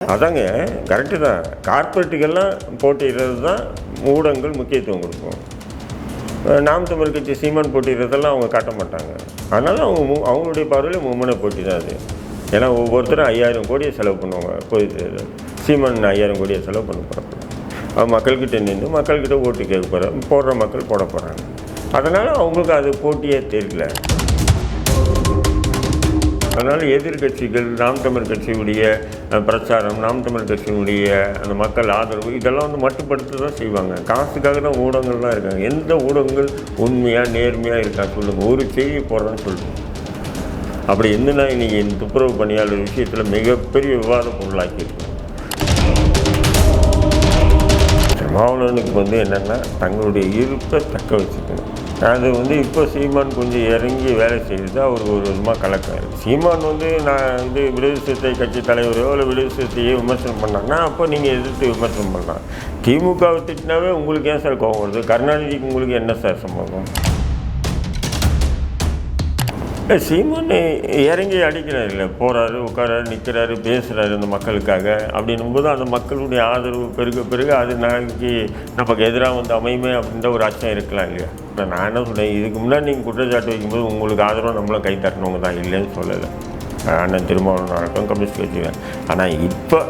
அதாங்க கரெக்டு தான். கார்பரேட்டுக்கெல்லாம் போட்டிடுறது தான் ஊடகங்கள் முக்கியத்துவம் கொடுக்கும். நாம் தமிழ் கட்சி சீமான் போட்டிடுறதெல்லாம் அவங்க காட்ட மாட்டாங்க. அதனால அவங்க மு- அவங்களுடைய பார்வையில் மும்முனை போட்டி தான் அது. ஏன்னா ஒவ்வொருத்தரும் ஐயாயிரம் கோடியை செலவு பண்ணுவாங்க. பொது தேர்தல் சீமான் ஐயாயிரம் கோடியை செலவு பண்ண போகிறப்ப அவன் மக்கள்கிட்ட நின்று மக்கள்கிட்ட ஓட்டு கேட்க போகிற போடுற மக்கள் போட போகிறாங்க அதனால் அவங்களுக்கு அது போட்டியே தெரியல. அதனால் எதிர்க்கட்சிகள் நாம் தமிழ் கட்சியுடைய பிரச்சாரம் நாம் தமிழ் கட்சியினுடைய அந்த மக்கள் ஆதரவு இதெல்லாம் வந்து மட்டுப்படுத்த தான் செய்வாங்க. காசுக்காக தான் ஊடகங்கள்லாம் இருக்காங்க. எந்த ஊடகங்கள் உண்மையாக நேர்மையாக இருக்கா சொல்லுங்கள் ஒரு செய்தி போடுறேன்னு சொல்லுங்கள் அப்படி இருந்துன்னா இன்றைக்கி இந்த துப்புரவு பணியாளர் விஷயத்தில் மிகப்பெரிய விவாத பொருளாக்கியிருக்கோம் மாவனனுக்கு வந்து என்னென்னா தங்களுடைய இருப்பை தக்க வச்சுக்கணும். அது வந்து இப்போ சீமான் கொஞ்சம் இறங்கி வேலை செய்து அவருக்கு ஒரு விதமாக கலக்காரு சீமான் வந்து நான் வந்து விடுதலை சிறுத்தை கட்சி தலைவரோ இல்லை விடுதலை சிறுத்தையோ விமர்சனம் பண்ணாங்கன்னா அப்போ நீங்கள் எதிர்த்து விமர்சனம் பண்ணலாம். திமுகவை திட்டினாவே உங்களுக்கு ஏன் சார் கோவம் வருது? கருணாநிதிக்கு உங்களுக்கு என்ன சார் சம்பவம் சீமான் இறங்கி அடிக்கிறார் இல்லை போகிறாரு உட்காராரு நிற்கிறாரு பேசுகிறாரு அந்த மக்களுக்காக. அப்படின்னும்போது அந்த மக்களுடைய ஆதரவு பெருக பெருக அது நாளைக்கு நமக்கு எதிராக வந்து அமையுமே அப்படின்ற ஒரு அச்சம் இருக்கலாம் இல்லையா? இப்போ நான் என்ன சொல்கிறேன் இதுக்கு முன்னாடி நீங்கள் குற்றச்சாட்டு வைக்கும்போது உங்களுக்கு ஆதரவு நம்மளும் கை தட்டணவங்க தான் இல்லைன்னு சொல்லலை. அண்ணன் திருமாவளவன் நடக்கும் கம்யூனிஸ்ட் கட்சி ஆனால் இப்போ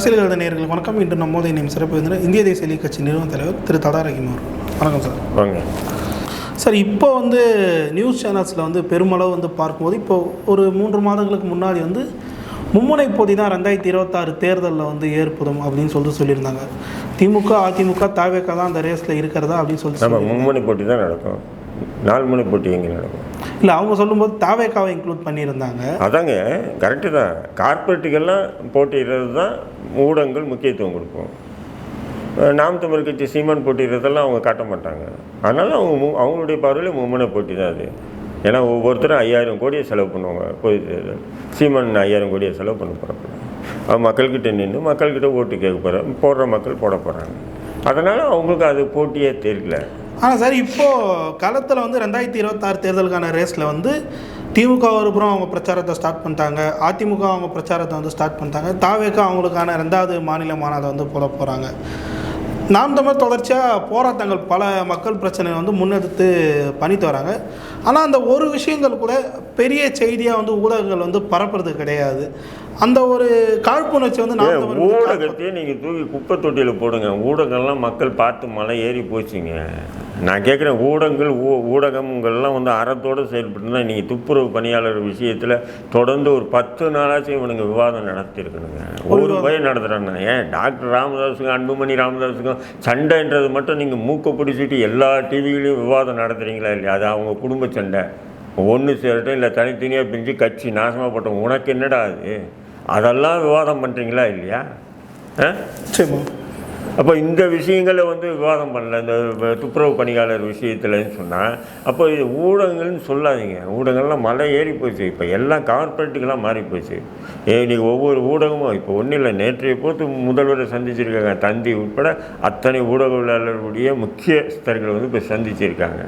அரசியல் கருத நேயர்களுக்கு வணக்கம். இன்று நம்மோது இணையும் சிறப்பு விருந்தினர் இந்திய தேசிய லீக் கட்சி நிறுவன தலைவர் திரு தடா ரஹீம் அவர் வணக்கம் சார். வாங்க. சார் இப்போ வந்து நியூஸ் சேனல்ஸில் வந்து பெருமளவு வந்து பார்க்கும்போது இப்போ ஒரு மூன்று மாதங்களுக்கு முன்னாடி வந்து மும்முனை போட்டி தான் ரெண்டாயிரத்தி இருபத்தாறு தேர்தலில் வந்து ஏற்படும் அப்படின்னு சொல்லிட்டு சொல்லியிருந்தாங்க. திமுக அதிமுக தாவேக தான் அந்த ரேஸில் இருக்கிறதா அப்படின்னு சொல்லிட்டு மும்மணி போட்டி தான் நடக்கும். நாலு மணி போட்டி எங்கே நடக்கும். இல்லை அவங்க சொல்லும்போது தாவேக்காவை இன்க்ளூட் பண்ணியிருந்தாங்க. அதாங்க கரெக்டு தான். கார்பரேட்டுக்கெல்லாம் போட்டிடுறது தான் ஊடகங்கள் முக்கியத்துவம் கொடுக்கும். நாம் தமிழ் கட்சி சீமான் போட்டிடுறதெல்லாம் அவங்க காட்ட மாட்டாங்க. அதனால் அவங்க மு- அவங்களுடைய பார்வையில் மும்முனை போட்டி தான் அது. ஏன்னா ஒவ்வொருத்தரும் ஐயாயிரம் கோடியை செலவு பண்ணுவாங்க பொது தேர்தல். சீமான் ஐயாயிரம் கோடியை செலவு பண்ண போகிறப்ப அவன் மக்கள்கிட்ட நின்று மக்கள்கிட்ட ஓட்டு கேட்க போகிற போடுற மக்கள் போட போகிறாங்க அதனால் அவங்களுக்கு அது போட்டியே தெரியல. ஆனால் சார் இப்போது களத்தில் வந்து ரெண்டாயிரத்தி இருபத்தாறு தேர்தலுக்கான ரேஸில் வந்து திமுக ஒரு புறம் அவங்க பிரச்சாரத்தை ஸ்டார்ட் பண்ணிட்டாங்க. அதிமுக அவங்க பிரச்சாரத்தை வந்து ஸ்டார்ட் பண்ணிட்டாங்க. தாவேக்கா அவங்களுக்கான ரெண்டாவது மாநில மாநாதை வந்து போட போகிறாங்க நாம் தமிழ் தொடர்ச்சியாக போராட்டங்கள் பல மக்கள் பிரச்சனை வந்து முன்னெடுத்து பண்ணிட்டு வராங்க. ஆனால் அந்த ஒரு விஷயங்கள் கூட பெரிய செய்தியாக வந்து ஊடகங்கள் வந்து பரப்புறது கிடையாது. அந்த ஒரு காழ்ப்புணர்ச்சி வந்து காழ்ப்பு- ஊடகத்தையே நீங்கள் தூக்கி குப்பை தொட்டியில் போடுங்க. ஊடகம்லாம் மக்கள் பார்த்து மலை ஏறி போச்சுங்க. நான் கேட்குறேன் ஊடகங்கள் ஊ ஊடகங்கள்லாம் வந்து அறத்தோடு செயல்பட்டு தான் நீங்கள் துப்புரவு பணியாளர் விஷயத்தில் தொடர்ந்து ஒரு பத்து நாளாச்சும் இவனுங்க விவாதம் நடத்தியிருக்கணுங்க. ஒரு பயம் நடத்துகிறாங்க ஏன்? டாக்டர் ராமதாஸுக்கும் அன்புமணி ராமதாஸுக்கும் சண்டைன்றது மட்டும் நீங்கள் மூக்கை பிடிச்சிட்டு எல்லா டிவிலையும் விவாதம் நடத்துகிறீங்களா இல்லையா? அது அவங்க குடும்ப சண்டை. ஒன்று சேரட்டும் இல்லை தனித்தனியாக பிரிஞ்சு கட்சி நாசமாக போட்டோம். உனக்கு என்னடா அது? அதெல்லாம் விவாதம் பண்ணுறீங்களா இல்லையா? ஆ? சரிம்மா அப்போ இந்த விஷயங்களை வந்து விவாதம் பண்ணல. இந்த துப்புரவு பணியாளர் விஷயத்துலன்னு சொன்னால் அப்போ இது ஊடகங்கள்னு சொல்லாதீங்க. ஊடகங்கள்லாம் மலை ஏறி போச்சு. இப்போ எல்லாம் கார்பரேட்டுக்கெல்லாம் மாறி போச்சு. ஏ இன்னைக்கு ஒவ்வொரு ஊடகமும் இப்போ ஒன்றும் இல்லை. நேற்றைய போத்து முதல்வரை சந்திச்சிருக்காங்க. தந்தி உட்பட அத்தனை ஊடகவியலாளர்களுடைய முக்கியஸ்தர்கள் வந்து இப்போ சந்திச்சிருக்காங்க.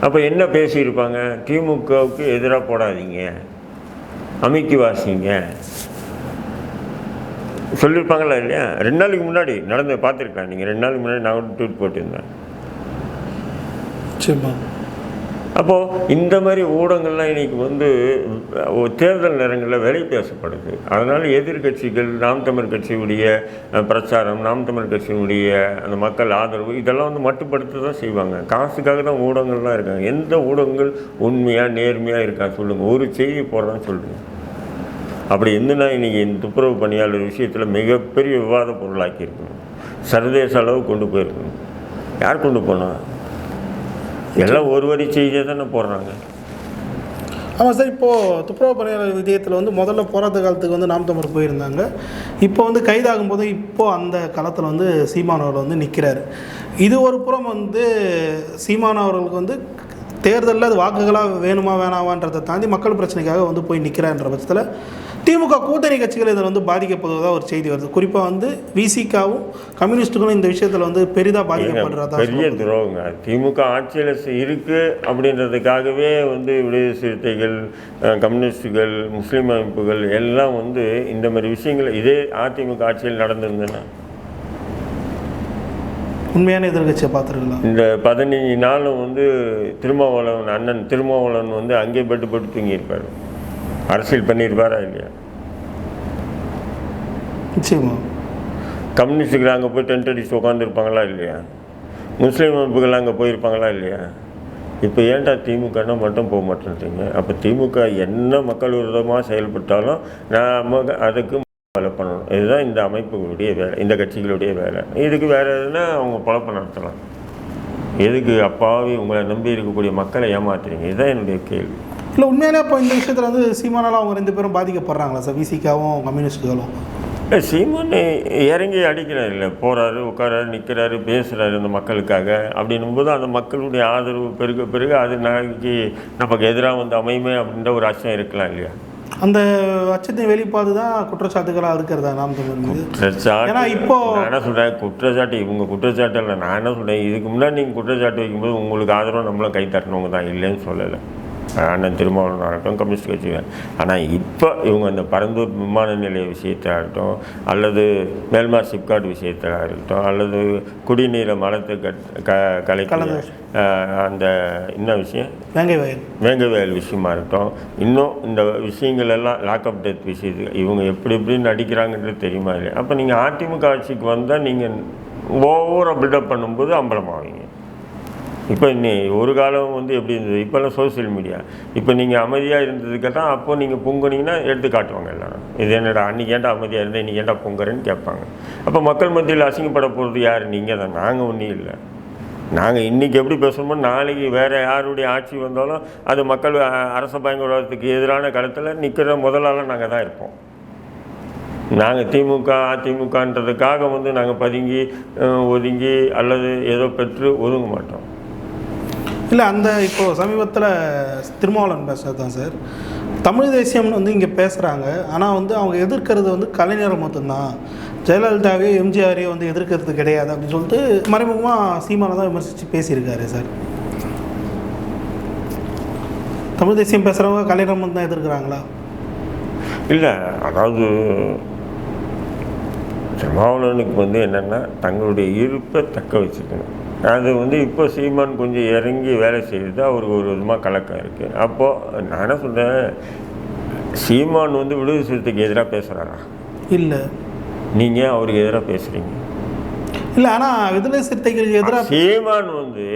அப்போ என்ன பேசியிருப்பாங்க? திமுகவுக்கு எதிராக போடாதீங்க. அமைக்கி வாசிங்க சொல்லியிருப்பாங்களா இல்லையா? ரெண்டு நாளைக்கு முன்னாடி நடந்து பார்த்துருக்கேன். நீங்கள் ரெண்டு நாளுக்கு முன்னாடி நான் கூட டூர் போட்டிருந்தேன் சரிம்மா அப்போது இந்த மாதிரி ஊடகங்கள்லாம் இன்றைக்கி வந்து தேர்தல் நேரங்களில் வேலை பேசப்படுது. அதனால் எதிர்க்கட்சிகள் நாம் தமிழ் கட்சியுடைய பிரச்சாரம் நாம் தமிழ் கட்சியினுடைய அந்த மக்கள் ஆதரவு இதெல்லாம் வந்து மட்டுப்படுத்த தான் செய்வாங்க. காசுக்காக தான் ஊடகங்கள்லாம் இருக்காங்க. எந்த ஊடகங்கள் உண்மையாக நேர்மையாக இருக்கா சொல்லுங்கள் ஒரு செய்தி போடுறான்னு சொல்லுங்கள் அப்படி இருந்துன்னா இன்றைக்கி இந்த துப்புரவு பணியாளர் விஷயத்தில் மிகப்பெரிய விவாத பொருளாக்கியிருக்கணும். சர்வதேச அளவு கொண்டு போயிருக்கணும். யார் கொண்டு போனால் எல்லாம் ஒரு வரி செய்தியை தானே போடுறாங்க. ஆமாம் சார் இப்போது துப்புரவு பணியாளர் விஜயத்தில் வந்து முதல்ல போராட்ட காலத்துக்கு வந்து நாம் தமிழர் போயிருந்தாங்க. இப்போ வந்து கைதாகும் போது இப்போது அந்த காலத்தில் வந்து சீமானவர் வந்து நிற்கிறாரு இது ஒரு புறம் வந்து சீமானவர்களுக்கு வந்து தேர்தலில் அது வாக்குகளாக வேணுமா வேணாமான்றதை தாண்டி மக்கள் பிரச்சனைக்காக வந்து போய் நிற்கிறான்ற பட்சத்தில் திமுக கூட்டணி கட்சிகள் இதில் வந்து பாதிக்கப்படுவதா ஒரு செய்தி வருது. குறிப்பாக வந்து விசிகாவும் கம்யூனிஸ்ட்டுகளும் இந்த விஷயத்தில் வந்து பெரிதாக பாதிக்கப்படுறதா பெரிய துரோகங்க. திமுக ஆட்சியில் இருக்கு அப்படின்றதுக்காகவே வந்து விடுதலை சிறுத்தைகள் கம்யூனிஸ்டுகள் முஸ்லீம் அமைப்புகள் எல்லாம் வந்து இந்த மாதிரி விஷயங்கள் இதே அதிமுக ஆட்சியில் நடந்திருந்ததுன்னா உண்மையான எதிர்கட்சியை பார்த்துருக்கலாம் இந்த பதினஞ்சு நாளும் வந்து திருமாவளவன் அண்ணன் திருமாவளவன் வந்து அங்கே பெட்டு போட்டு தூங்கியிருப்பார். அரசியல் பண்ணியிருப்பாரா இல்லையா? நிச்சயமா. கம்யூனிஸ்டுகள் அங்கே போய் டென்ட் அடிச்சு உட்காந்துருப்பாங்களா இல்லையா? முஸ்லீம் அமைப்புகள் அங்கே போயிருப்பாங்களா இல்லையா? இப்போ ஏன்டா திமுகனா மட்டும் போக மாட்டேன்றீங்க? அப்போ திமுக என்ன மக்கள் விரோதமாக செயல்பட்டாலும் நாம அதுக்கு ஃபாலோ பண்ணணும். இதுதான் இந்த அமைப்புகளுடைய வேலை இந்த கட்சிகளுடைய வேலை. இதுக்கு வேறு எதுனா அவங்க குழப்பம் நடத்தலாம். எதுக்கு அப்பாவி உங்களை நம்பி இருக்கக்கூடிய மக்களை ஏமாத்துறீங்க? இதுதான் என்னுடைய கேள்வி. இல்லை உண்மையிலே இப்போ இந்த விஷயத்தில் வந்து சீமானால அவங்க ரெண்டு பேரும் பாதிக்கப்படுறாங்களா சார்? விசிகாவும் கம்யூனிஸ்ட்டுகளும் இல்ல, சீமான் இறங்கி அடிக்கிறார். இல்லை போகிறாரு உட்காராரு நிற்கிறாரு பேசுகிறாரு இந்த மக்களுக்காக. அப்படின்னும் போது அந்த மக்களுடைய ஆதரவு பெருக பெருக அது நாளைக்கு நமக்கு எதிராக வந்து அமையுமே அப்படின்ற ஒரு அச்சம் இருக்கலாம் இல்லையா? அந்த அச்சத்தின் வெளிப்பாடு தான் குற்றச்சாட்டுகளாக இருக்கிறதா நாம் குற்றச்சாட்டு ஏன்னா இப்போ- நான் என்ன சொல்கிறேன் குற்றச்சாட்டு இவங்க குற்றச்சாட்டு இல்லை நான் என்ன சொல்கிறேன் இதுக்கு முன்னாடி நீங்கள் குற்றச்சாட்டு வைக்கும்போது உங்களுக்கு ஆதரவு நம்மளும் கை தட்டினவங்க தான் இல்லைன்னு சொல்லலை. அண்ணன் திருமாவளவன் ஆகட்டும் கம்யூனிஸ்ட் கட்சி ஆனால் இப்போ இவங்க அந்த பரந்தூர் விமான நிலைய விஷயத்தாகட்டும் அல்லது மேல்மார் சிப்காட் விஷயத்தாக இருக்கட்டும் அல்லது குடிநீரை மலத்தை கட் க. அஹ், அந்த என்ன விஷயம்? வேங்கை வயல். வேங்கவேல் விஷயமா இருக்கட்டும். இன்னும் இந்த விஷயங்கள் எல்லாம் லாக்அப் டெத் விஷயத்துக்கு இவங்க எப்படி எப்படி நடிக்கிறாங்கன்றது தெரியுமா இல்லையா? அப்போ நீங்கள் அதிமுக ஆட்சிக்கு வந்தால் நீங்கள் ஓவராக பில்டப் பண்ணும்போது அம்பலமாவீங்க. இப்போ நீ ஒரு காலம் வந்து எப்படி இருந்தது? இப்போல்லாம் சோஷியல் மீடியா இப்போ நீங்கள் அமைதியாக இருந்ததுக்கு தான் அப்போ நீங்கள் பொங்குனீங்கன்னா எடுத்து காட்டுவாங்க எல்லாரும். இது என்னடா அன்றைக்கி ஏன்டா அமைதியாக இருந்தேன் இன்றைக்கி ஏன்டா பொங்குறேன்னு கேட்பாங்க. அப்போ மக்கள் மத்தியில் அசிங்கப்பட போகிறது யார்? நீங்கள் தான். நாங்கள் ஒன்றும் இல்லை. நாங்கள் இன்றைக்கி எப்படி பேசணுமோ நாளைக்கு வேறு யாருடைய ஆட்சி வந்தாலும் அது மக்கள் அரச பயங்கரவாதத்துக்கு எதிரான களத்தில் நிற்கிற முதலாள நாங்கள் தான் இருப்போம். நாங்கள் திமுக அதிமுகன்றதுக்காக வந்து நாங்கள் பதுங்கி ஒதுங்கி அல்லது ஏதோ பெற்று ஒதுங்க மாட்டோம். இல்லை அந்த இப்போ சமீபத்தில் திருமாவளவன் பேசுறதுதான் சார். தமிழ் தேசியம்னு வந்து இங்கே பேசுகிறாங்க ஆனால் வந்து அவங்க எதிர்க்கிறது வந்து கலைஞர் மட்டும்தான். ஜெயலலிதாவே எம்ஜிஆரையும் வந்து எதிர்க்கிறது கிடையாது அப்படின்னு சொல்லிட்டு மறைமுகமாக சீமானை தான் விமர்சித்து பேசியிருக்காரு சார். தமிழ் தேசியம் பேசுகிறவங்க கலைஞர் மட்டும் தான் எதிர்க்கிறாங்களா? இல்லை அதாவது திருமாவளவனுக்கு வந்து என்னென்னா தங்களுடைய இருப்பை தக்க வச்சுக்கணும். அது வந்து இப்போ சீமான் கொஞ்சம் இறங்கி வேலை செய்யுது. அவருக்கு ஒரு விதமாக கலக்கம் இருக்குது அப்போது நான் என்ன சொல்கிறேன் சீமான் வந்து விடுதலை சிறுத்தைக்கு எதிராக பேசுகிறாரா இல்லை. நீங்கள் அவருக்கு எதிராக பேசுகிறீங்க இல்லை ஆனால் விடுதலை சிறுத்தைகளுக்கு எதிராக சீமான் வந்து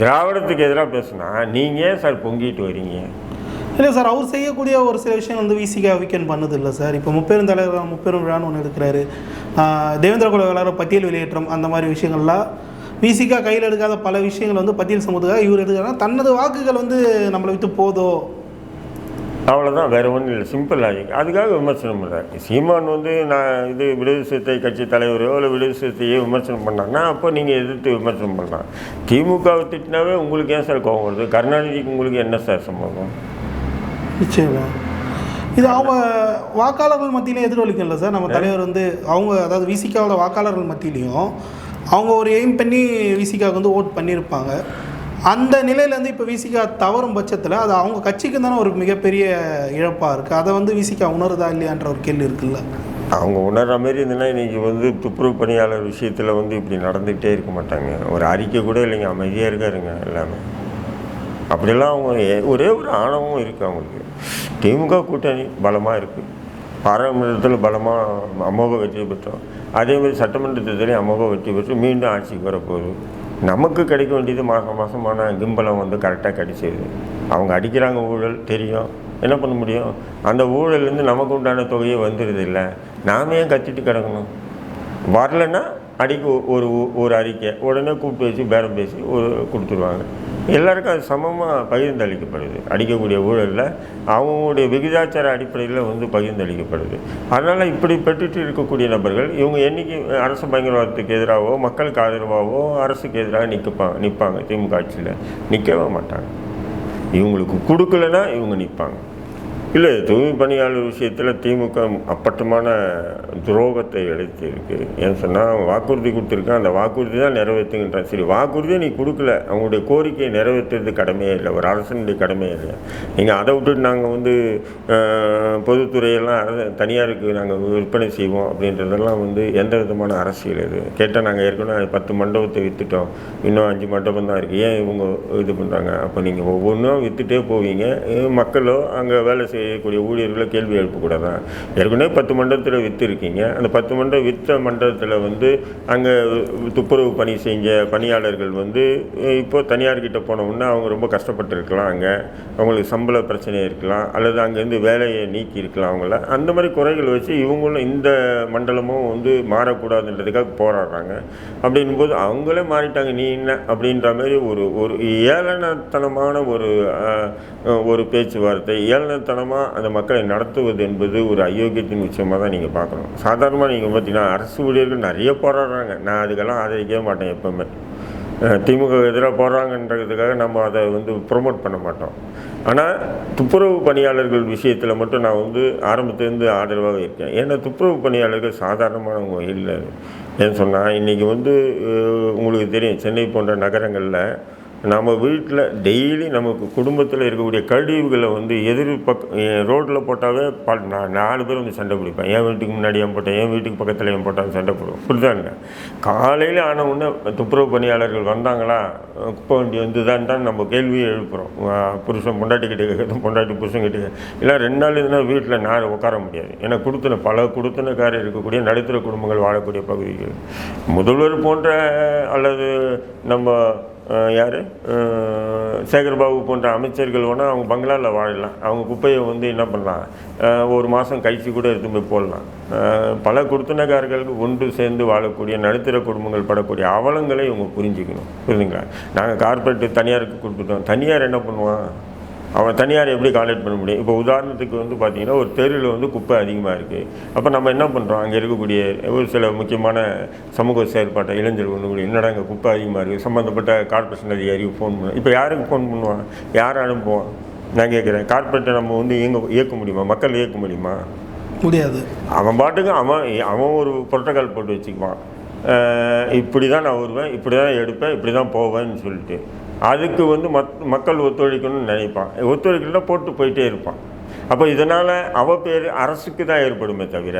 திராவிடத்துக்கு எதிராக பேசுனா நீங்கள் ஏன் சார் பொங்கிட்டு வரீங்க? இல்லை சார் அவர் செய்யக்கூடிய ஒரு சில விஷயம் வந்து விசிகா வீக்கெண்ட் பண்ணது இல்லை சார். இப்போ முப்பெரும் தலைவர் முப்பெரும் விழான்னு ஒன்று எடுக்கிறாரு. தேவேந்திர குல வேளாளர் பட்டியல் வெளியேற்றம் அந்த மாதிரி விஷயங்கள்லாம் விசிகா கையில் எடுக்காத பல விஷயங்கள் வந்து பட்டியல் சமூகத்துக்காக இவர் எடுக்கிறாங்க தனது வாக்குகள் வந்து நம்மளை விட்டு போதோ? அவ்வளோதான் வேறு ஒன்றும் இல்லை. சிம்பிள் லாஜிக் அதுக்காக விமர்சனம் பண்ணுறாரு சீமான் வந்து நான் இது விடுதலை சிறுத்தை கட்சி தலைவரோ இல்லை விடுதலை சிறுத்தையோ விமர்சனம் பண்ணாங்கன்னா அப்போ நீங்கள் எதிர்த்து விமர்சனம் பண்ணலாம். திமுகவை திட்டினாவே உங்களுக்கு ஏன் சார் கோவம் வருது? கருணாநிதிக்கு உங்களுக்கு என்ன சார் சம்பந்தம்? நிச்சயமா. இது அவங்க வாக்காளர்கள் மத்தியிலே எதிரொலிக்கல சார். நம்ம தலைவர் வந்து அவங்க அதாவது விசிகாவோட வாக்காளர்கள் மத்தியிலையும் அவங்க ஒரு எய்ம் பண்ணி விசிகாவுக்கு வந்து ஓட் பண்ணியிருப்பாங்க. அந்த நிலையிலேருந்து இப்போ விசிகா தவறும் பட்சத்தில் அது அவங்க கட்சிக்கு தானே ஒரு மிகப்பெரிய இழப்பாக இருக்குது அதை வந்து விசிகா உணருதா இல்லையான்ற ஒரு கேள்வி இருக்குல்ல? அவங்க உணர்கிற மாதிரி இருந்ததுன்னா இன்றைக்கி வந்து துப்புரவு பணியாளர் விஷயத்தில் வந்து இப்படி நடந்துக்கிட்டே இருக்க மாட்டாங்க. ஒரு அறிக்கை கூட இல்லைங்க அமைதியாக இருக்காருங்க எல்லாமே அப்படிலாம் அவங்க ஒரே ஒரு ஆணவம் இருக்குது அவங்களுக்கு. திமுக கூட்டணி பலமாக இருக்குது பாராளுமன்றத்தில் பலமாக அமோக வெற்றி பெற்றோம். அதே மாதிரி சட்டமன்ற தேர்தலையும் அமோக வெற்றி பெற்று மீண்டும் ஆட்சிக்கு வரப்போகுது. நமக்கு கிடைக்க வேண்டியது மாதம் மாதமான கிம்பலம் வந்து கரெக்டாக கிடைச்சிது அவங்க அடிக்கிறாங்க ஊழல் தெரியும். என்ன பண்ண முடியும்? அந்த ஊழல்லேருந்து நமக்கு உண்டான தொகையே வந்துடுது இல்லை நாம ஏன் கத்திட்டு கிடக்கணும்? வரலைன்னா அடிக்க ஒரு ஒரு அறிக்கை. உடனே கூப்பிட்டு வச்சு பேரம் பேசி ஒரு கொடுத்துருவாங்க. எல்லாருக்கும் அது சமமாக பகிர்ந்தளிக்கப்படுது. அடிக்கக்கூடிய ஊழலில் அவங்களுடைய விகிதாச்சார அடிப்படையில் வந்து பகிர்ந்தளிக்கப்படுது. அதனால் இப்படி பெற்றுட்டு இருக்கக்கூடிய நபர்கள் இவங்க என்றைக்கு அரசு பயங்கரவாதத்துக்கு எதிராகவோ மக்களுக்கு ஆதரவாகவோ அரசுக்கு எதிராக நிற்கப்பாங்க நிற்பாங்க திமுக ஆட்சியில் நிற்கவே மாட்டாங்க. இவங்களுக்கு கொடுக்கலன்னா இவங்க நிற்பாங்க இல்லை தூய்மை பணியாளர் விஷயத்தில் திமுக அப்பட்டமான துரோகத்தை இழைத்து ஏன் ஏன்னு சொன்னால் வாக்குறுதி கொடுத்துருக்கான் அந்த வாக்குறுதி தான் நிறைவேற்றுகின்றான். சரி வாக்குறுதியை நீ கொடுக்கல. அவங்களுடைய கோரிக்கையை நிறைவேற்றுறது கடமையே இல்லை. ஒரு அரசனுடைய கடமையே இல்லை. நீங்கள் அதை விட்டுட்டு நாங்கள் வந்து பொதுத்துறையெல்லாம் தனியாருக்கு நாங்கள் விற்பனை செய்வோம் அப்படின்றதெல்லாம் வந்து எந்த விதமான அரசியல் இது? கேட்டால் நாங்கள் ஏற்கனவே பத்து மண்டபத்தை விற்றுட்டோம் இன்னும் அஞ்சு மண்டபம் தான் இருக்குது ஏன் இவங்க இது பண்ணுறாங்க அப்போ நீங்கள் ஒவ்வொன்றும் விற்றுட்டே போவீங்க. மக்களோ அங்கே வேலை செய்யக்கூடிய ஊழியர்களை கேள்வி எழுப்பக்கூடாதான் ஏற்கனவே பத்து மண்டலத்தில் விற்றுருக்கீங்க அந்த பத்து மண்டபம் விற்ற மண்டலத்தில் வந்து அங்கே துப்புரவு பணி செஞ்ச பணியாளர்கள் வந்து இப்போது இப்போ தனியார்கிட்ட போன உடனே அவங்க ரொம்ப கஷ்டப்பட்டுருக்கலாம் அங்கே. அவங்களுக்கு சம்பள பிரச்சனை இருக்கலாம். அல்லது அங்கேருந்து வேலையை நீக்கி இருக்கலாம் அவங்கள. அந்த மாதிரி குறைகள் வச்சு இவங்களும் இந்த மண்டலமும் வந்து மாறக்கூடாதுன்றதுக்காக போராடுறாங்க. அப்படின்னும் போது அவங்களே மாறிட்டாங்க. நீ என்ன? அப்படின்ற மாதிரி ஒரு ஒரு ஏளனத்தனமான ஒரு ஒரு பேச்சுவார்த்தை ஏளனத்தனமாக அந்த மக்களை நடத்துவது என்பது ஒரு அயோக்கியத்தின் விஷயமாக தான் நீங்கள் பார்க்கணும். சாதாரணமாக நீங்கள் பார்த்தீங்கன்னா அரசு ஊழியர்கள் நிறைய போராடுறாங்க. நான் அதுக்கெல்லாம் ஆதரிக்கவே மாட்டேன் எப்பவுமே. திமுக எதிராக போடுறாங்கன்றதுக்காக நம்ம அதை வந்து ப்ரொமோட் பண்ண மாட்டோம். ஆனால் துப்புரவு பணியாளர்கள் விஷயத்தில் மட்டும் நான் வந்து ஆரம்பத்துலேருந்து ஆதரவாக இருக்கேன். ஏன்னா துப்புரவு பணியாளர்கள் சாதாரணமானவங்க இல்லை. ஏன்னு சொன்னால் இன்றைக்கி வந்து உங்களுக்கு தெரியும் சென்னை போன்ற நகரங்களில் நம்ம வீட்டில் டெய்லி நமக்கு குடும்பத்தில் இருக்கக்கூடிய கழிவுகளை வந்து எதிர் பக்க ரோட்டில் போட்டாவே ப நான் நாலு பேர் வந்து சண்டை பிடிப்பேன். என் வீட்டுக்கு முன்னாடி ஏன் போட்டேன் என் வீட்டுக்கு பக்கத்தில் ஏன் போட்டாலும் சண்டை போடுவோம். புரிதானுங்க காலையில் ஆன உடனே துப்புரவு பணியாளர்கள் வந்தாங்களா குப்பை வண்டி வந்து தான் நம்ம கேள்வியை எழுப்புகிறோம் புருஷன் பொண்டாட்டி கிட்டே கேட்குறது பொண்டாட்டி புருஷன் கிட்டே இல்லை ரெண்டு நாள் இருந்தால் வீட்டில் நான் உட்கார முடியாது. ஏன்னா கொடுத்தன பல கொடுத்தனக்காரர் இருக்கக்கூடிய நடுத்தர குடும்பங்கள் வாழக்கூடிய பகுதிகள். முதல்வர் போன்ற அல்லது நம்ம யார்? சேகர்பாபு போன்ற அமைச்சர்கள் வேணால் அவங்க பங்களாவில் வாழலாம். அவங்க குப்பையை வந்து என்ன பண்ணலாம்? ஒரு மாதம் கழிச்சு கூட எடுத்து போய் போடலாம். பல கொடுத்தனக்காரர்களுக்கு ஒன்று சேர்ந்து வாழக்கூடிய நடுத்தர குடும்பங்கள் படக்கூடிய அவலங்களை இவங்க புரிஞ்சுக்கணும். புரியுதுங்களா நாங்கள் கார்பரேட் தனியாருக்கு கொடுத்துட்டோம். தனியார் என்ன பண்ணுவான்? அவன் தனியார் எப்படி கான்டாக்ட் பண்ண முடியும்? இப்போ உதாரணத்துக்கு வந்து பார்த்தீங்கன்னா ஒரு தெருவில் வந்து குப்பை அதிகமாக இருக்குது அப்போ நம்ம என்ன பண்ணுறோம் அங்கே இருக்கக்கூடிய ஒரு சில முக்கியமான சமூக செயற்பாட்டை இளைஞர்கள் ஒன்று என்னடா இங்கே குப்பை அதிகமாக இருக்குது சம்மந்தப்பட்ட கார்பரேஷன் அதிகாரிக்கு ஃபோன் பண்ணுவோம் இப்போ யாருக்கு ஃபோன் பண்ணுவான்? யார் அனுப்புவான் நான் கேட்குறேன் கார்பரேட்டை நம்ம வந்து இயங்க இயக்க முடியுமா? மக்கள் இயக்க முடியுமா? முடியாது. அவன் பாட்டுக்கு அவன் அவன் ஒரு புரோட்டோகால் போட்டு வச்சுக்குவான். இப்படி தான் நான் வருவேன் இப்படி தான் எடுப்பேன் இப்படி தான் போவேன்னு சொல்லிட்டு. அதுக்கு வந்து மத் மக்கள் ஒத்துழைக்கணும்னு நினைப்பான். ஒத்துழைக்கலாம் போட்டு போயிட்டே இருப்பான். அப்போ இதனால் அவ பேர் அரசுக்கு தான் ஏற்படுமே தவிர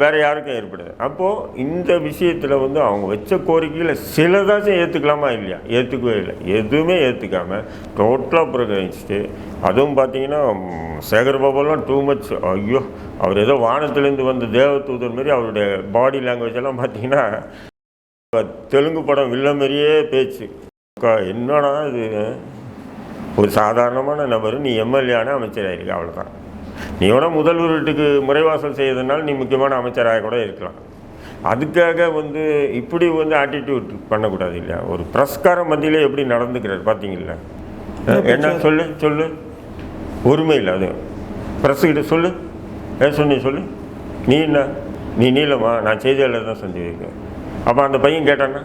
வேறு யாருக்கும் ஏற்படுது. அப்போது இந்த விஷயத்தில் வந்து அவங்க வச்ச கோரிக்கையில் சிலதாச்சும் ஏற்றுக்கலாமா இல்லையா? ஏற்றுக்கவே இல்லை. எதுவுமே ஏற்றுக்காம டோட்டலாக புறக்கணிச்சுட்டு அதுவும் பார்த்தீங்கன்னா சேகர் பாபுலாம் டூ மச் ஐயோ அவர் ஏதோ வானத்துலேருந்து வந்த தேவதூதர் மாதிரி அவருடைய பாடி லாங்குவேஜ் எல்லாம் பார்த்தீங்கன்னா தெலுங்கு படம் வில்ல மாதிரியே பேச்சு. என்னடா இது? ஒரு சாதாரணமான நபர் நீ எம்எல்ஏன அமைச்சராயிருக்க அவ்வளோதான் நீ கூட முதல்வர் வீட்டுக்கு முறைவாசல் செய்யறதுனால நீ முக்கியமான அமைச்சராக கூட இருக்கலாம். அதுக்காக வந்து இப்படி வந்து ஆட்டிடியூட் பண்ணக்கூடாது இல்லையா? ஒரு பிரஸ்கார மத்தியிலே எப்படி நடந்துக்கிறார் பார்த்தீங்களா என்ன சொல்லு சொல்லு. உரிமை இல்லை அது. பிரஸ்கிட்ட சொல்லு. ஏன் சொன்னி சொல்லு. நீ என்ன? நீ நீளமா நான் செய்தியாளர் தான் செஞ்சுருக்கேன் அப்போ அந்த பையன் கேட்டானா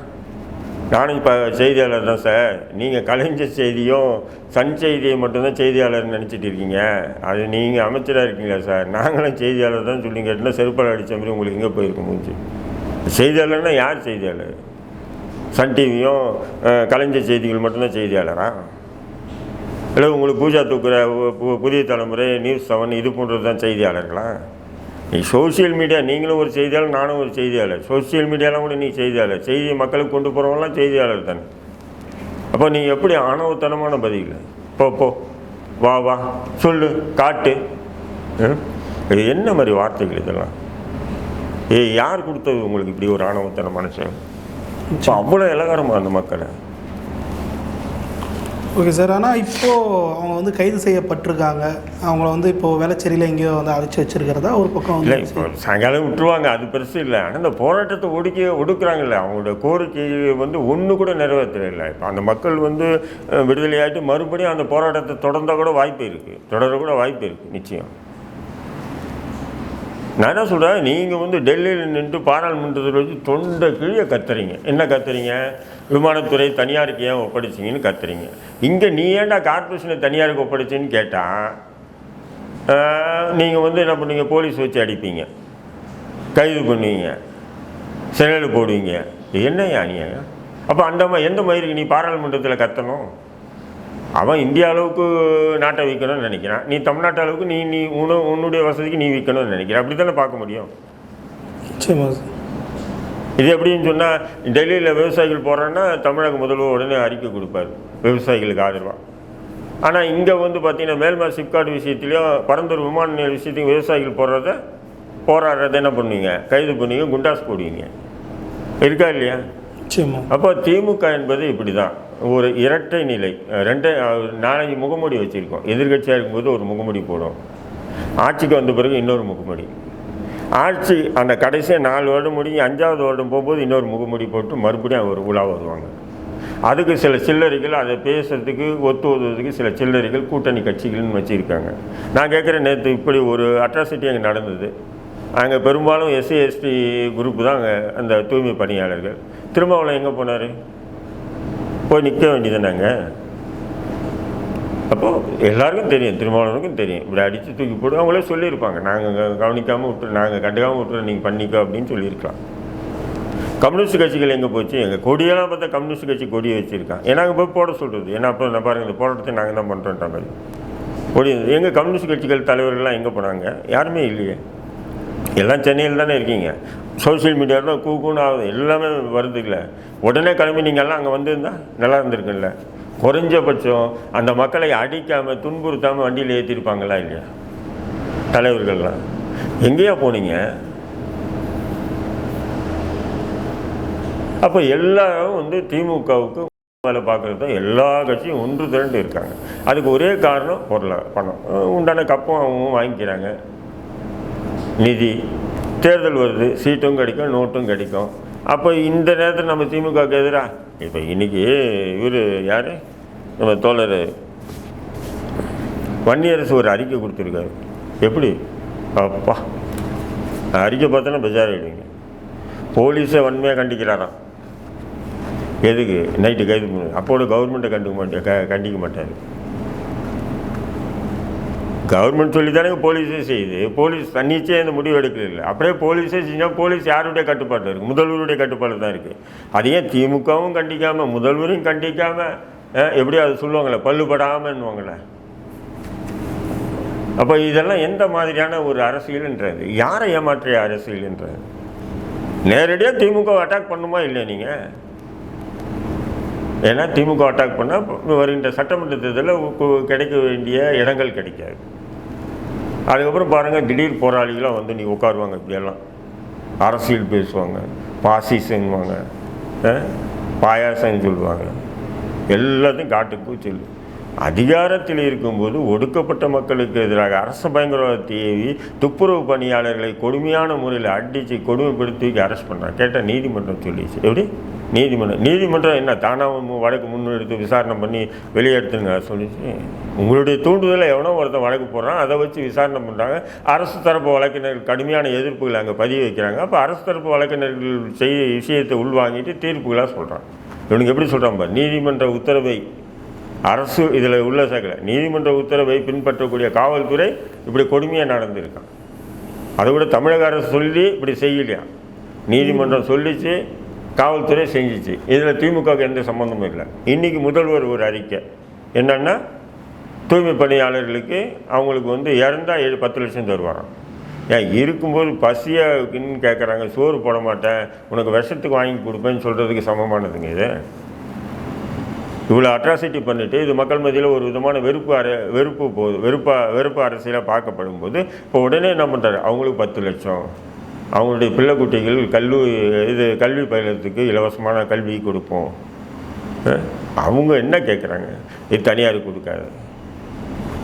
நானும் இப்போ செய்தியாளர் தான் சார். நீங்கள் கலைஞர் செய்தியும் சன் செய்தியை மட்டும்தான் செய்தியாளர்னு நினச்சிட்டு இருக்கீங்க. அது நீங்கள் அமைச்சராக இருக்கீங்களா சார்? நாங்களும் செய்தியாளர் தான் சொல்லி கேட்டால் செருப்பால் அடித்த மாதிரி உங்களுக்கு எங்கே போயிருக்க முடிஞ்சு செய்தியாளர்னா யார் செய்தியாளர்? சன் டிவியும் கலைஞர் செய்திகள் மட்டும்தான் செய்தியாளரா? இல்லை உங்களுக்கு பூஜா தூக்குற பு- புதிய தலைமுறை நியூஸ் செவன் இது போன்றது தான் செய்தியாளர்களா? நீ சோஷியல் மீடியா நீங்களும் ஒரு செய்தியாளர் நானும் ஒரு செய்தியாளர். சோஷியல் மீடியாலாம் கூட நீ செய்தியாளர். செய்தியை மக்களுக்கு கொண்டு போகிறவங்களாம் செய்தியாளர் தானே. அப்போ நீ எப்படி ஆணவத்தனமான பதில் போ போ. வா வா. சொல்லு காட்டு. ம்? இது என்ன மாதிரி வார்த்தைகள் இதெல்லாம்? ஏய் யார் கொடுத்தது உங்களுக்கு இப்படி ஒரு ஆணவத்தனமான செயல் இப்போ அவ்வளோ இலகாரமாக அந்த மக்களை. Okay sir. ஆனால் இப்போது அவங்க வந்து கைது செய்யப்பட்டிருக்காங்க. அவங்கள வந்து இப்போது வேளச்சேரியில் எங்கேயோ வந்து அழைச்சி வச்சிருக்கிறதா? ஒரு பக்கம் இல்லை வந்து இப்போ சாயங்காலம் விட்டுருவாங்க. அது பெருசு இல்லை. ஆனால் இந்த போராட்டத்தை ஒடுக்கி ஒடுக்குறாங்கல்ல. அவங்களோட கோரிக்கை வந்து ஒன்று கூட நிறைவேற்றலை இப்போ அந்த மக்கள் வந்து விடுதலையாகிட்டு மறுபடியும் அந்த போராட்டத்தை தொடர்ந்தால் கூட வாய்ப்பு இருக்குது தொடர கூட வாய்ப்பு இருக்குது நிச்சயம். நான் என்ன சொல்கிறேன் நீங்கள் வந்து டெல்லியில் நின்று பாராளுமன்றத்தில் வச்சு தொண்டை கீழே கத்துறீங்க. என்ன கத்துறீங்க? விமானத்துறை தனியாருக்கு ஏன் ஒப்படைச்சிங்கன்னு கத்துறீங்க. இங்கே நீ ஏன்டா கார்பரேஷனை தனியாருக்கு ஒப்படைச்சின்னு கேட்டால் நீங்கள் வந்து என்ன பண்ணுவீங்க? போலீஸ் வச்சு அடிப்பீங்க. கைது பண்ணுவீங்க. சிறையில் போடுவீங்க. என்னையா என்னய்யா அப்போ அந்த மாதிரி எந்த மயிருக்கு நீ பாராளுமன்றத்தில் கத்தணும்? அவன் இந்தியா அளவுக்கு நாட்டை விற்கணும்னு நினைக்கிறான். நீ தமிழ்நாட்டு அளவுக்கு நீ நீ உன உன்னுடைய வசதிக்கு நீ விற்கணும்னு நினைக்கிற. அப்படி தானே பார்க்க முடியும்? நிச்சயமாக சார். இது எப்படின்னு சொன்னால் டெல்லியில் விவசாயிகள் போகிறான்னா தமிழக முதல்வர் உடனே அறிக்கை கொடுப்பாரு விவசாயிகளுக்கு ஆதரவாக ஆனால் இங்கே வந்து பார்த்தீங்கன்னா மேல்மார் சிப்காட் விஷயத்துலையும் பரந்தூர் விமான நிலைய விஷயத்தையும் விவசாயிகள் போடுறத போராடுறத என்ன பண்ணுவீங்க? கைது பண்ணுவீங்க குண்டாஸ் போடுவீங்க. இருக்கா இல்லையா? அப்போ திமுக என்பது இப்படி தான் ஒரு இரட்டை நிலை ரெண்டு நாலஞ்சு முகமூடி வச்சுருக்கோம். எதிர்கட்சியாக இருக்கும்போது ஒரு முகமூடி போடும் ஆட்சிக்கு வந்த பிறகு இன்னொரு முகமூடி. ஆட்சி அந்த கடைசியாக நாலு வருடம் முடிஞ்சு அஞ்சாவது வருடம் போகும்போது இன்னொரு முகமுடி போட்டு மறுபடியும் ஒரு உலா வருவாங்க. அதுக்கு சில சில்லறைகள் அதை பேசுறதுக்கு ஒத்து சில சில்லறைகள் கூட்டணி கட்சிகள்னு வச்சுருக்காங்க. நான் கேட்குற நேற்று இப்படி ஒரு அட்ராசிட்டி அங்கே நடந்தது. அங்கே பெரும்பாலும் எஸ்சி எஸ்டி குரூப் தான் அங்கே அந்த தூய்மை பணியாளர்கள். திருமாவளவன் எங்கே போனார்? போய் நிற்க வேண்டியது நாங்கள் அப்போது எல்லாருக்கும் தெரியும் திருமாவளவனுக்கும் தெரியும். இப்படி அடித்து தூக்கி போட்டு அவங்களே சொல்லியிருப்பாங்க. நாங்கள் கவனிக்காமல் விட்டு நாங்கள் கண்டுக்காமல் விட்டுறோம் நீங்கள் பண்ணிக்கோ அப்படின்னு சொல்லியிருக்கலாம். கம்யூனிஸ்ட் கட்சிகள் எங்கே போச்சு? எங்கள் கொடியெல்லாம் பார்த்தா கம்யூனிஸ்ட் கட்சி கொடியை வச்சுருக்கான் ஏன்னா அங்கே போய் போட சொல்கிறது ஏன்னா அப்போ நான் பாருங்கள் இந்த போராட்டத்தை நாங்கள் தான் பண்ணுறோன்ற மாதிரி. கொடி எங்கள் கம்யூனிஸ்ட் கட்சிகள் தலைவர்கள்லாம் எங்கே போனாங்க? யாருமே இல்லையே. எல்லாம் சென்னையில் தானே இருக்கீங்க. சோஷியல் மீடியாவில் கூக்குன்னு ஆகுது. எல்லாமே வருது இல்லை. உடனே கிளம்பி நீங்கள் எல்லாம் அங்கே வந்திருந்தால் நல்லா இருந்திருக்குல்ல குறைஞ்சபட்சம் அந்த மக்களை அடிக்காமல் துன்புறுத்தாமல் வண்டியில் ஏற்றிருப்பாங்களா இல்லையா? தலைவர்கள்லாம். எங்கேயா போனீங்க? அப்போ எல்லாரும் வந்து திமுகவுக்கு வேலை பார்க்குறது தான் எல்லா கட்சியும் ஒன்று திரண்டு இருக்காங்க. அதுக்கு ஒரே காரணம் பொருளாக பணம். உண்டான கப்பும் அவங்க வாங்கிக்கிறாங்க. நிதி. தேர்தல் வருது சீட்டும் கிடைக்கும் நோட்டும் கிடைக்கும். அப்போ இந்த நேரத்தில் நம்ம திமுகவுக்கு எதிராக இப்போ இன்றைக்கி இவர் யார்? நம்ம தோழர் வன்னியரசு ஒரு அறிக்கை கொடுத்துருக்காரு. எப்படி? அப்பா அறிக்கை பார்த்தோன்னா பெஜார் ஆகிடுவீங்க போலீஸை வன்மையாக கண்டிக்கிறாராம் எதுக்கு? நைட்டு கைது பண்ணு. அப்போது கவர்மெண்ட்டை கண்டுக்க மாட்டேன் க கண்டிக்க மாட்டார். கவர்மெண்ட் சொல்லி தானே போலீஸே செய்யுது. போலீஸ் தன்னிச்சே இந்த முடிவு எடுக்கல அப்படியே போலீஸே செஞ்சால் போலீஸ் யாருடைய கட்டுப்பாட்டில் இருக்குது முதல்வருடைய கட்டுப்பாடு தான் இருக்குது அதையே திமுகவும் கண்டிக்காமல் முதல்வரையும் கண்டிக்காமல் எப்படி அது சொல்லுவாங்களே பல்லுபடாமன்னுவாங்களே அப்போ இதெல்லாம் எந்த மாதிரியான ஒரு அரசியல்ன்றது? யாரை ஏமாற்றிய அரசியல்ன்றது? நேரடியாக திமுக அட்டாக் பண்ணுமா இல்லை நீங்கள் ஏன்னா திமுக அட்டாக் பண்ணால் வருகின்ற சட்டமன்ற தேர்தலில் கிடைக்க வேண்டிய இடங்கள் கிடைக்காது. அதுக்கப்புறம் பாருங்கள் திடீர் போராளிகளாக வந்து நீ உட்காருவாங்க இப்படியெல்லாம். அரசியல் பேசுவாங்க. பாசிசன்வாங்க பாயாசம்னு சொல்லுவாங்க. எல்லாத்தையும் காட்டுக்கு சொல்லு அதிகாரத்தில் இருக்கும்போது ஒடுக்கப்பட்ட மக்களுக்கு எதிராக அரச பயங்கரவாதத்தை ஏவி துப்புரவு பணியாளர்களை கொடுமையான முறையில் அடித்து கொடுமைப்படுத்தி அரெஸ்ட் பண்ணுறாங்க கேட்டால் நீதிமன்றம் சொல்லிச்சு. எப்படி? நீதிமன்றம். நீதிமன்றம் என்ன? தானாக வழக்கு முன்னெடுத்து விசாரணை பண்ணி வெளியெடுத்துங்க சொல்லிச்சு. உங்களுடைய தூண்டுதலை எவனோ ஒருத்தன் வழக்கு போடுறான். அதை வச்சு விசாரணை பண்ணுறாங்க அரசு தரப்பு வழக்கினர்கள் கடுமையான எதிர்ப்புகளை அங்கே பதிவு வைக்கிறாங்க. அப்போ அரசு தரப்பு வழக்கினர்கள் செய்ய விஷயத்தை உள்வாங்கிட்டு தீர்ப்புகளாக சொல்கிறான் இவனுக்கு எப்படி சொல்கிறான் நீதிமன்ற உத்தரவை அரசு இதில் உள்ள சேர்க்கல. நீதிமன்ற உத்தரவை பின்பற்றக்கூடிய காவல்துறை இப்படி கொடுமையாக நடந்திருக்கான். அதை விட தமிழக அரசு சொல்லி இப்படி செய்யலையா? நீதிமன்றம் சொல்லிச்சு காவல்துறை செஞ்சிச்சு. இதில் திமுகவுக்கு எந்த சம்மந்தமும் இல்லை. இன்றைக்கி முதல்வர் ஒரு அறிக்கை. என்னென்னா தூய்மை பணியாளர்களுக்கு அவங்களுக்கு வந்து இறந்தால் ஏழு பத்து லட்சம் தருவாராம். ஏன் இருக்கும்போது பசியாக்குன்னு கேட்குறாங்க சோறு போட மாட்டேன் உனக்கு விஷத்துக்கு வாங்கி கொடுப்பேன்னு சொல்கிறதுக்கு சமமானதுங்க இது. இவ்வளோ அட்ராசிட்டி பண்ணிவிட்டு இது மக்கள் மத்தியில் ஒரு விதமான வெறுப்பு அர வெறுப்பு போகுது வெறுப்பா வெறுப்பு அரசியலாக பார்க்கப்படும் போது இப்போ உடனே என்ன பண்ணுறாரு அவங்களுக்கு பத்து லட்சம். அவங்களுடைய பிள்ளை குட்டிகள் கல்வி இது கல்வி பயிலத்துக்கு இலவசமான கல்வி கொடுப்போம். அவங்க என்ன கேட்குறாங்க இது தனியார் கொடுக்காது.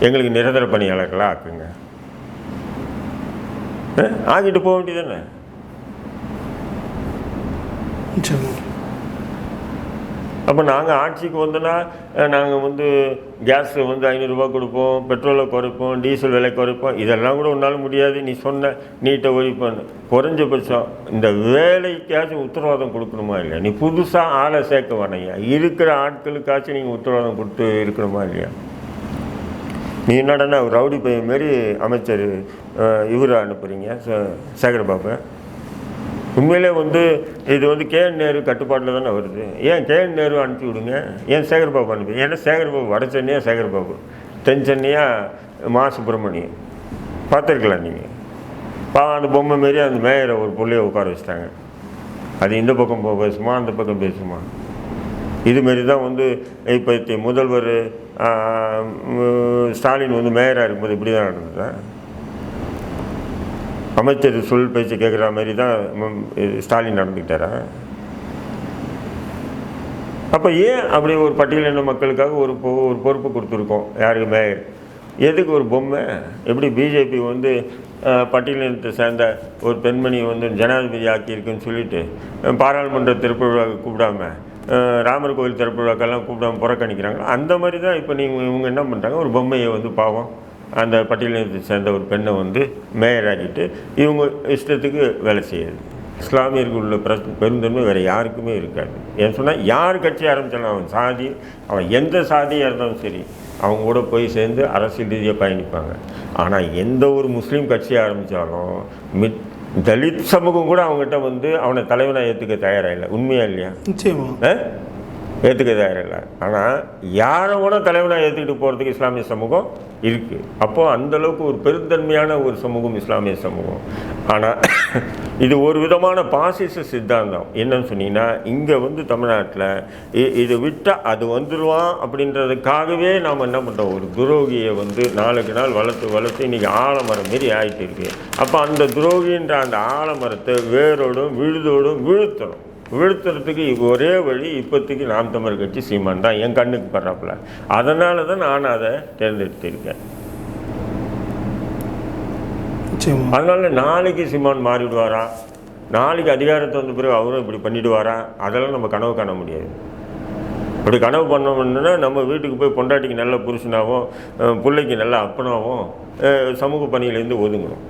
எங்களுக்கு நிரந்தர பணியாளர்களாக ஆக்குங்க. ஆக்கிட்டு போக வேண்டியதானே நிச்சயமா. அப்போ நாங்கள் ஆட்சிக்கு வந்தோன்னா நாங்கள் வந்து கேஸ் வந்து ஐநூறுரூவா கொடுப்போம் பெட்ரோலை குறைப்போம் டீசல் விலை குறைப்போம். இதெல்லாம் கூட உன்னால் முடியாது. நீ சொன்ன நீட்டை ஒழிப்போன்னு குறைஞ்சபட்சம் இந்த வேலைக்காச்சும் உத்தரவாதம் கொடுக்கணுமா இல்லையா? நீ புதுசாக ஆளை சேர்க்க வேணையா இருக்கிற ஆட்களுக்காச்சும் நீங்கள் உத்தரவாதம் கொடுத்து இருக்கணுமா இல்லையா? நீ என்னடனா ஒரு ரவுடி பையன் மாரி அமைச்சர் இவர் அனுப்புகிறீங்க சேகர் பாபு உண்மையிலே வந்து இது வந்து கேஎன் நேரு கட்டுப்பாட்டில் தானே வருது. ஏன் கேஎன் நேரு அனுப்பி விடுங்க? ஏன் சேகர் பாபு அனுப்பி ஏன்னா சேகர் பாபு வட சென்னையாக சேகர் பாபு? தென் சென்னையாக மா சுப்பிரமணியம் பார்த்துருக்கலாம் நீங்கள் பா அந்த பொம்மை மாரி அந்த மேயரை ஒரு பிள்ளைய உட்கார வச்சுட்டாங்க. அது இந்த பக்கம் பேசுமா அந்த பக்கம் பேசுமா? இதுமாரி தான் வந்து இப்போ முதல்வர் ஸ்டாலின் வந்து மேயராக இருக்கும்போது இப்படி தான் நடந்ததா? அமைச்சர் சொல் பேச்சு கேட்குற மாதிரி தான் ஸ்டாலின் நடந்துக்கிட்டாரா? அப்போ ஏன் அப்படி ஒரு பட்டியலின மக்களுக்காக ஒரு பொ- ஒரு பொறுப்பு கொடுத்துருக்கோம்? யாருக்கு மேயர்? எதுக்கு ஒரு பொம்மை? எப்படி பிஜேபி வந்து பட்டியலினத்தை சேர்ந்த ஒரு பெண்மணியை வந்து ஜனாதிபதி ஆக்கியிருக்குன்னு சொல்லிட்டு பாராளுமன்ற திறப்பு கூப்பிடாம ராமர் கோவில் திறப்பு விழாக்கெல்லாம் கூப்பிடாம புறக்கணிக்கிறாங்க அந்த மாதிரி தான் இப்போ நீங்கள் இவங்க என்ன பண்ணுறாங்க ஒரு பொம்மையை வந்து பாவம். அந்த பட்டியலினத்தை சேர்ந்த ஒரு பெண்ணை வந்து மேயர் ஆக்கிட்டு இவங்க இஷ்டத்துக்கு வேலை செய்யுது இஸ்லாமியர்கள் உள்ள பிரச்சனை பெருந்தன்மை வேறு யாருக்குமே இருக்காது. ஏன் சொன்னால் யார் கட்சி ஆரம்பித்தாலும் அவன் சாதி அவன் எந்த சாதியாக இருந்தாலும் சரி அவங்க கூட போய் சேர்ந்து அரசியல் ரீதியாக பயணிப்பாங்க. ஆனால் எந்த ஒரு முஸ்லீம் கட்சி ஆரம்பித்தாலும் மிட் தலித் சமூகம் கூட அவங்ககிட்ட வந்து அவனை தலைவனாக ஏற்றுக்க தயாராக இல்லை. உண்மையா இல்லையா? நிச்சயமா. ஏற்றுக்க தயாரில்லை ஆனால் யாரை கூட தலைவனாக ஏற்றுக்கிட்டு போகிறதுக்கு இஸ்லாமிய சமூகம் இருக்குது அப்போது அந்தளவுக்கு ஒரு பெருந்தன்மையான ஒரு சமூகம் இஸ்லாமிய சமூகம். ஆனால் இது ஒரு விதமான பாசிச சித்தாந்தம். என்னன்னு சொன்னீங்கன்னா இங்கே வந்து தமிழ்நாட்டில் இது விட்டால் அது வந்துடுவான் அப்படின்றதுக்காகவே நாம் என்ன பண்ணுறோம் ஒரு துரோகியை வந்து நாளுக்கு நாள் வளர்த்து வளர்த்து இன்றைக்கி ஆலமரம் மாரி ஆகிட்டு இருக்கு. அப்போ அந்த துரோகின்ற அந்த ஆலமரத்தை வேரோடும் விழுதோடும் வீழ்த்தணும். வீழ்த்துறதுக்கு ஒரே வழி இப்போதைக்கு நாம் தமிழ் கட்சி சீமான் தான். என் கண்ணுக்கு படுறாப்புல. அதனால தான் நான் அதை தேர்ந்தெடுத்திருக்கேன். அதனால நாளைக்கு சீமான் மாறிடுவாரா நாளைக்கு அதிகாரத்தை வந்த பிறகு அவரும் இப்படி பண்ணிடுவாரா? அதெல்லாம் நம்ம கனவு காண முடியாது. இப்படி கனவு பண்ணோம்னா நம்ம வீட்டுக்கு போய் பொண்டாட்டிக்கு நல்ல புருஷனாகவும் பிள்ளைக்கு நல்ல அப்பனாகவும் சமூக பணியிலேருந்து ஒதுங்கணும்.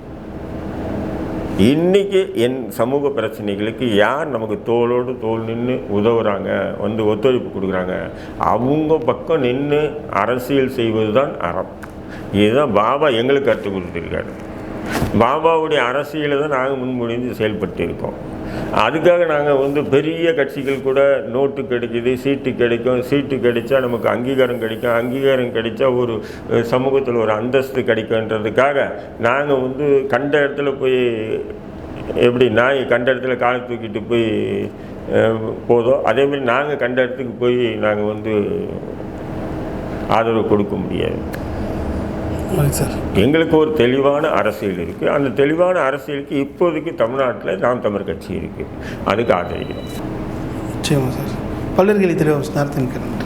இன்னைக்கு என் சமூக பிரச்சனைகளுக்கு யார் நமக்கு தோளோடு தோல் நின்று உதவுறாங்க? வந்து ஒத்துழைப்பு கொடுக்குறாங்க. அவங்க பக்கம் நின்று அரசியல் செய்வது தான் அறம். இதுதான் பாபா எங்களுக்கு கற்றுக் கொடுத்துருக்காரு. பாபாவுடைய அரசியலை தான் நாங்கள் முன்மொழிந்து செயல்பட்டு இருக்கோம். அதுக்காக நாங்கள் வந்து பெரிய கட்சிகள் கூட நோட்டு கிடைக்குது சீட்டு கிடைக்கும். சீட்டு கிடைச்சா நமக்கு அங்கீகாரம் கிடைக்கும். அங்கீகாரம் கிடைச்சா ஒரு சமூகத்தில் ஒரு அந்தஸ்து கிடைக்குன்றதுக்காக நாங்கள் வந்து கண்ட இடத்துல போய் எப்படி நாய் கண்ட இடத்துல காலை தூக்கிட்டு போய் போதோ அதேமாதிரி நாங்கள் கண்ட இடத்துக்கு போய் நாங்கள் வந்து ஆதரவு கொடுக்க முடியாது. எங்களுக்கு ஒரு தெளிவான அரசியல் இருக்குது அந்த தெளிவான அரசியலுக்கு இப்போதைக்கு தமிழ்நாட்டில் நாம் தமிழ் கட்சி இருக்குது அதுக்கு ஆதரிக்கிறோம். நிச்சயமா சார். பல்லர்களை தெளிவாக நேரத்தின் நன்றி